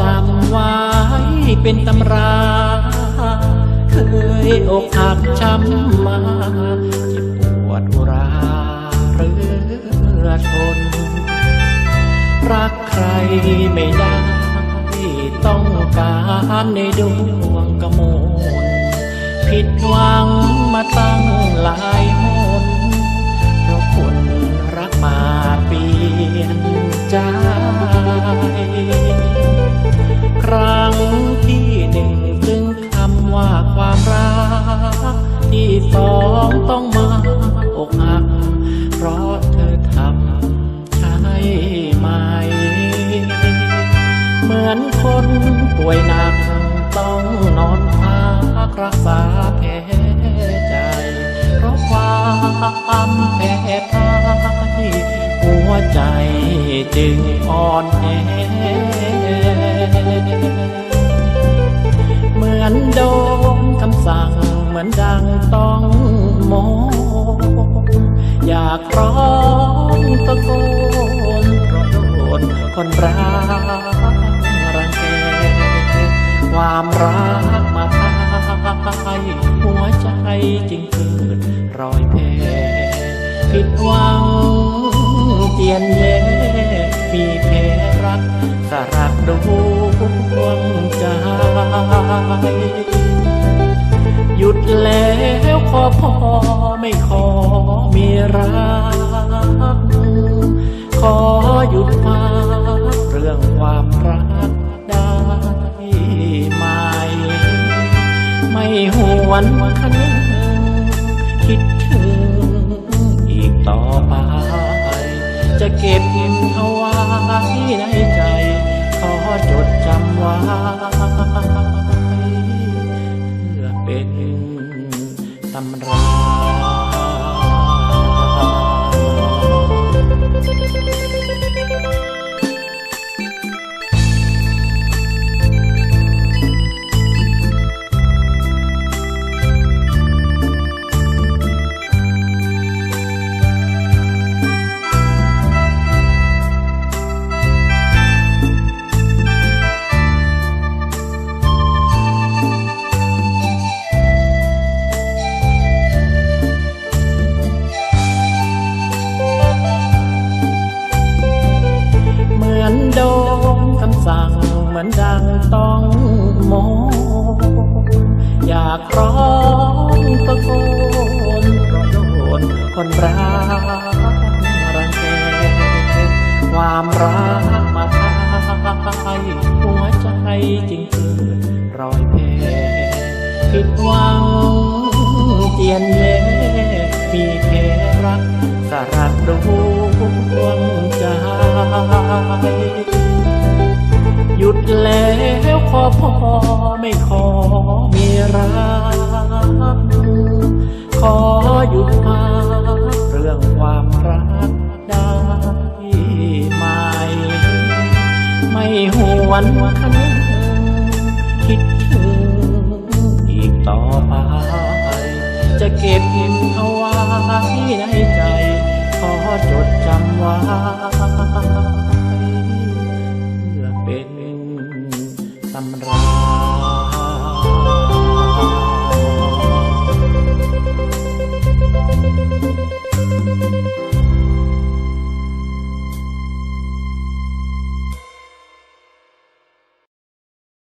จำไว้เป็นตำรา เคยอกหักช้ำมาเจ็บปวดราเรือชนรักใครไม่ได้ต้องการในดวงกระมลผิดหวังมาตั้งหลาย ความรัก ที่สองต้องมาอกหัก เพราะเธอทำใช่ไหม เหมือนคนป่วยหนัก ต้องนอนพักรักษาแผลใจ เพราะความแพ้พ่ายหัวใจจึงอ่อนแอ อยากร้องตะโกนเพราะโดนคนรักรังแกความรักมาพายหัวใจจึงเกิดรอยแผลผิดหวังเจียนแย่มีแพ้รักสรักดวงใจหยุดแล้วขอพอ ไม่ขอมีรัก ขอหยุดมาเรื่องความรักได้ไหม ไม่หวนคันงคิดถึงอีกต่อไป จะเก็บเอาไว้ในใจ ขอจดจำไว้เพื่อเป็นตำรา สั่งเหมือนดังต้องโมอยากร้องตะโกนเพราะโดนคนรักรังแกความรักมาพายหัวใจจึงเกิดรอยแผลผิดหวังเจียนแย่มีแค่รักสรักดวงใจ แล้วขอพอไม่ขอมีรักขอหยุดมาเรื่องความรักได้ไหมไม่หวนคันคิดถึงอีกต่อไป จะเก็บเอาไว้ในใจ ขอจดจำไว้ sama neraka.